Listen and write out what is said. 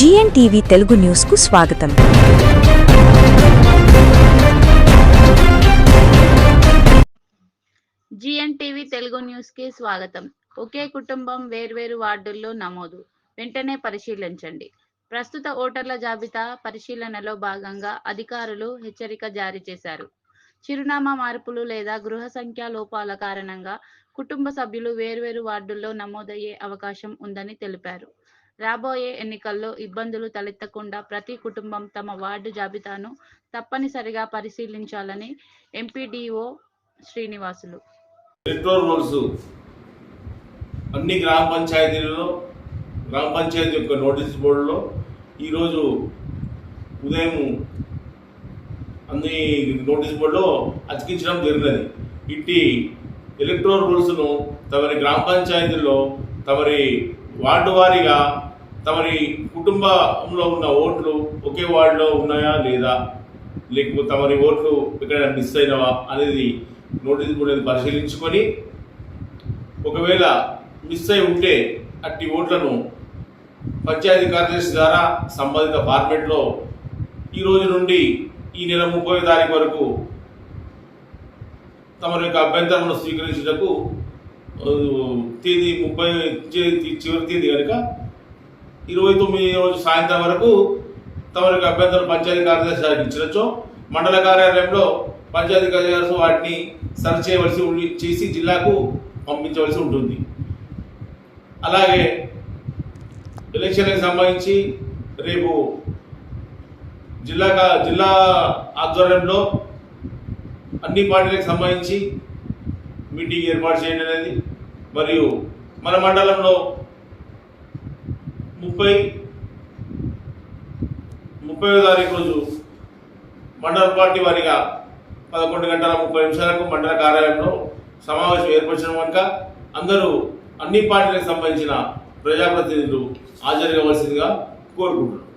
GN TV Telugu న్యూస్కు స్వాగతం. జిఎన్టీవీ తెలుగు న్యూస్కి స్వాగతం. ఒకే కుటుంబం వేర్వేరు వార్డుల్లో నమోదు. వెంటనే పరిశీలించండి. ప్రస్తుత ఓటర్ల జాబితా పరిశీలనలో భాగంగా అధికారులు హెచ్చరిక జారీ చేశారు. చిరునామా మార్పులు లేదా గృహ సంఖ్య లోపాల కారణంగా కుటుంబ సభ్యులు వేర్వేరు వార్డుల్లో నమోదయ్యే అవకాశం ఉందని తెలిపారు. రాబోయే ఎన్నికల్లో ఇబ్బందులు తలెత్తకుండా ప్రతి కుటుంబం తమ వార్డు జాబితాను తప్పనిసరిగా పరిశీలించాలని ఎంపీడీఓ శ్రీనివాసులు. ఎలక్ట్రోల్ అన్ని గ్రామ పంచాయతీలలో గ్రామ పంచాయతీ యొక్క నోటీస్ బోర్డులో ఈరోజు ఉదయం అన్ని నోటీస్ బోర్డులో అతికించడం జరిగినది. ఇట్టి ఎలక్ట్రోల్ రూల్స్ను తమరి గ్రామ పంచాయతీల్లో తమరి వార్డు వారీగా తమరి కుటుంబంలో ఉన్న ఓట్లు ఒకే వార్డులో ఉన్నాయా లేదా? లేకపోతే తమరి ఓట్లు ఎక్కడైనా మిస్ అయినవా అనేది నోటీస్ బోర్డు పరిశీలించుకొని ఒకవేళ మిస్ అయి ఉంటే అట్టి ఓట్లను పంచాయతీ కార్యదర్శి ద్వారా సంబంధిత ఫార్మెట్లో ఈ రోజు నుండి ఈ నెల ముప్పై తారీఖు వరకు తమ యొక్క అభ్యంతరమును స్వీకరించుటకు తేదీ ముప్పై చివరి తేదీ కనుక ఇరవై తొమ్మిది రోజు సాయంత్రం వరకు తమ యొక్క అభ్యంతరం పంచాయతీ కార్యదర్శి గారికి ఇచ్చినచో మండల కార్యాలయంలో పంచాయతీ కార్యదర్శి వాటిని సరి చేయవలసి చేసి జిల్లాకు పంపించవలసి ఉంటుంది. అలాగే ఎలక్షన్కి సంబంధించి రేపు జిల్లా కా- జిల్లా ఆధ్వర్యంలో అన్ని పార్టీలకు సంబంధించి మీటింగ్ ఏర్పాటు చేయడం అనేది మరియు మన మండలంలో ముప్పై ముప్పై తారీఖు రోజు మండల పార్టీ వారిగా పదకొండు గంటల ముప్పై నిమిషాలకు మండల కార్యాలయంలో సమావేశం ఏర్పరచడం కనుక అందరూ అన్ని పార్టీలకు సంబంధించిన ప్రజాప్రతినిధులు హాజరు కావాల్సిందిగా కోరుకుంటున్నారు